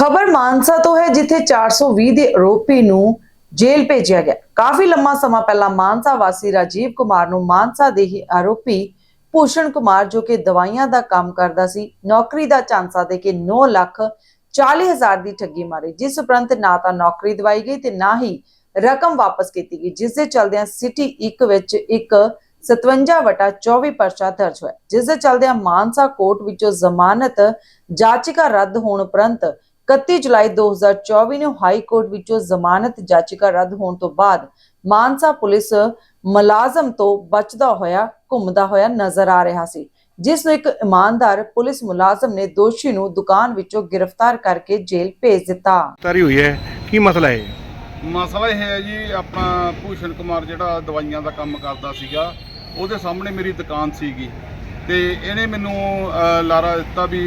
ਖਬਰ ਮਾਨਸਾ ਤੋਂ ਹੈ, ਜਿੱਥੇ 420 ਦੇ ਆਰੋਪੀ ਨੂੰ ਜੇਲ੍ਹ ਭੇਜਿਆ ਗਿਆ। ਕਾਫੀ ਲੰਮਾ ਸਮਾਂ ਪਹਿਲਾਂ ਮਾਨਸਾ ਵਾਸੀ ਰਾਜੀਵ ਕੁਮਾਰ ਨੂੰ ਮਾਨਸਾ ਦੇ ਹੀ ਆਰੋਪੀ ਭੂਸ਼ਣ ਕੁਮਾਰ, ਜੋ ਕਿ ਦਵਾਈਆਂ ਦਾ ਕੰਮ ਕਰਦਾ ਸੀ, ਨੌਕਰੀ ਦਾ ਚਾਂਸਾ ਦੇ ਕੇ 9 ਲੱਖ 40 ਹਜ਼ਾਰ ਦੀ ਠੱਗੀ ਮਾਰੀ, ਜਿਸ ਉਪਰੰਤ ਨਾ ਤਾਂ ਨੌਕਰੀ ਦਵਾਈ ਗਈ ਤੇ ਨਾ ਹੀ ਰਕਮ ਵਾਪਸ ਕੀਤੀ ਗਈ, ਜਿਸ ਦੇ ਚਲਦਿਆਂ ਸਿਟੀ 1 ਵਿੱਚ ਇੱਕ 57 ਵਟਾ 24 ਪਰਚਾ ਦਰਜ ਹੋਇਆ। ਜਿਸ ਦੇ ਚਲਦਿਆਂ ਮਾਨਸਾ ਕੋਰਟ ਵਿੱਚੋਂ ਜ਼ਮਾਨਤ ਜਾਚਕਾ ਰੱਦ ਹੋਣ ਉਪਰੰਤ 31 ਜੁਲਾਈ 2024 ਨੂੰ ਹਾਈ ਕੋਰਟ ਵਿੱਚੋਂ ਜ਼ਮਾਨਤ ਜਾਚਕਾ ਰੱਦ ਹੋਣ ਤੋਂ ਬਾਅਦ ਮਾਨਸਾ ਪੁਲਿਸ ਮੁਲਾਜ਼ਮ ਤੋਂ ਬਚਦਾ ਹੋਇਆ ਘੁੰਮਦਾ ਹੋਇਆ ਨਜ਼ਰ ਆ ਰਿਹਾ ਸੀ ਜਿਸ ਨੂੰ ਇੱਕ ਇਮਾਨਦਾਰ ਪੁਲਿਸ ਮੁਲਾਜ਼ਮ ਨੇ ਦੋਸ਼ੀ ਨੂੰ ਦੁਕਾਨ ਵਿੱਚੋਂ ਗ੍ਰਿਫਤਾਰ ਕਰਕੇ ਜੇਲ੍ਹ ਭੇਜ ਦਿੱਤਾ। ਤਾਰੀ ਹੋਈ ਹੈ। ਕੀ ਮਸਲਾ ਹੈ ਮਸਲਾ ਇਹ ਹੈ ਜੀ ਆਪਣਾ ਭੂਸ਼ਣ ਕੁਮਾਰ ਜਿਹੜਾ ਦਵਾਈਆਂ ਦਾ ਕੰਮ ਕਰਦਾ ਸੀਗਾ ਉਹਦੇ ਸਾਹਮਣੇ ਮੇਰੀ ਦੁਕਾਨ ਸੀਗੀ। ਤੇ ਇਹਨੇ ਮੈਨੂੰ ਲਾਰਾ ਦਿੱਤਾ ਵੀ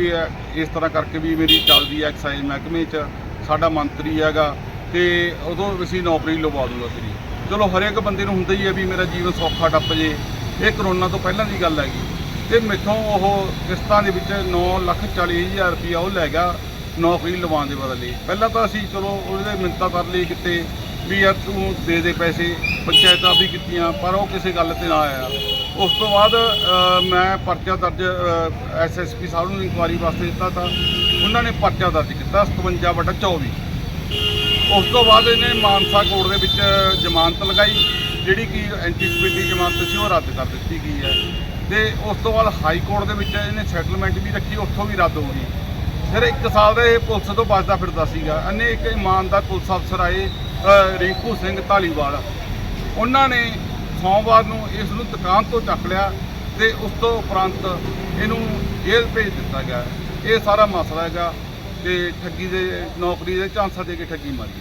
ਇਸ ਤਰ੍ਹਾਂ ਕਰਕੇ ਵੀ ਮੇਰੀ ਚੱਲਦੀ ਹੈ ਐਕਸਾਈਜ਼ ਮਹਿਕਮੇ 'ਚ। ਸਾਡਾ ਮੰਤਰੀ ਹੈਗਾ ਤੇ ਉਦੋਂ ਅਸੀਂ ਨੌਕਰੀ ਲਵਾ ਦੂੰਗਾ ਤੇਰੀ। ਚਲੋ, ਹਰੇਕ ਬੰਦੇ ਨੂੰ ਹੁੰਦਾ ਹੀ ਹੈ ਵੀ ਮੇਰਾ ਜੀਵਨ ਸੌਖਾ ਟੱਪ ਜੇ। ਇਹ ਕਰੋਨਾ ਤੋਂ ਪਹਿਲਾਂ ਦੀ ਗੱਲ ਹੈਗੀ। ਤੇ ਮਿੱਥੋਂ ਉਹ ਕਿਸ਼ਤਾਂ ਦੇ ਵਿੱਚ 9 ਲੱਖ 40 ਹਜ਼ਾਰ ਰੁਪਇਆ ਉਹ ਲੈ ਗਿਆ ਨੌਕਰੀ ਲਵਾਉਣ ਦੇ ਬਦਲੇ। ਪਹਿਲਾਂ ਤਾਂ ਅਸੀਂ ਚਲੋ ਉਹਦੇ ਮਿੰਤਾ ਕਰ ਲਈ ਕਿਤੇ। ਵੀ ਯਾਰ ਤੂੰ ਦੇ ਦੇ ਪੈਸੇ, ਪੰਚਾਇਤਾਂ ਵੀ ਕੀਤੀਆਂ, ਪਰ ਉਹ ਕਿਸੇ ਗੱਲ ਤੇ ਨਾ ਆਇਆ। ਉਸ ਤੋਂ ਬਾਅਦ ਮੈਂ ਪਰਚਾ ਦਰਜ ਐਸਐਸਪੀ ਸਾਹਿਬ ਨੂੰ ਇਨਕੁਆਰੀ ਵਾਸਤੇ ਦਿੱਤਾ ਤਾਂ ਉਹਨਾਂ ਨੇ ਪਰਚਾ ਦਰਜ ਕੀਤਾ 57 ਵਟਾ 24 ਉਸ ਤੋਂ ਬਾਅਦ ਇਹਨੇ ਮਾਨਸਾ ਕੋਰਟ ਦੇ ਵਿੱਚ ਜ਼ਮਾਨਤ ਲਗਾਈ, ਜਿਹੜੀ ਕਿ ਐਂਟੀਸਪੇਟੀ ਜ਼ਮਾਨਤ ਸੀ, ਉਹ ਰੱਦ ਕਰ ਦਿੱਤੀ ਗਈ ਹੈ। ਤੇ ਉਸ ਤੋਂ ਬਾਅਦ ਹਾਈ ਕੋਰਟ ਦੇ ਵਿੱਚ ਇਹਨੇ ਸੈਟਲਮੈਂਟ ਵੀ ਰੱਖੀ, ਉੱਥੋਂ ਵੀ ਰੱਦ ਹੋ ਗਈ। ਫਿਰ ਇੱਕ ਸਾਲ ਦਾ ਇਹ ਪੁਲਿਸ ਤੋਂ ਬਚਦਾ ਫਿਰਦਾ ਸੀਗਾ। ਇਹਨੇ ਇੱਕ ਇਮਾਨਦਾਰ ਪੁਲਿਸ ਅਫਸਰ ਆਏ ਰਿੰਕੂ ਸਿੰਘ ਢਾਲੀਵਾਲ ਉਹਨਾਂ ਨੇ ਸੋਮਵਾਰ ਨੂੰ ਇਸ ਨੂੰ ਦੁਕਾਨ ਤੋਂ ਚੱਕ ਲਿਆ ਤੇ ਉਸ ਤੋਂ ਉਪਰੰਤ ਇਹਨੂੰ ਜੇਲ੍ਹ ਭੇਜ ਦਿੱਤਾ ਗਿਆ। ਇਹ ਸਾਰਾ ਮਸਲਾ ਹੈਗਾ ਤੇ ਠੱਗੀ ਦੇ, ਨੌਕਰੀ ਦੇ ਝਾਂਸਾ ਦੇ ਕੇ ਠੱਗੀ ਮਾਰੀ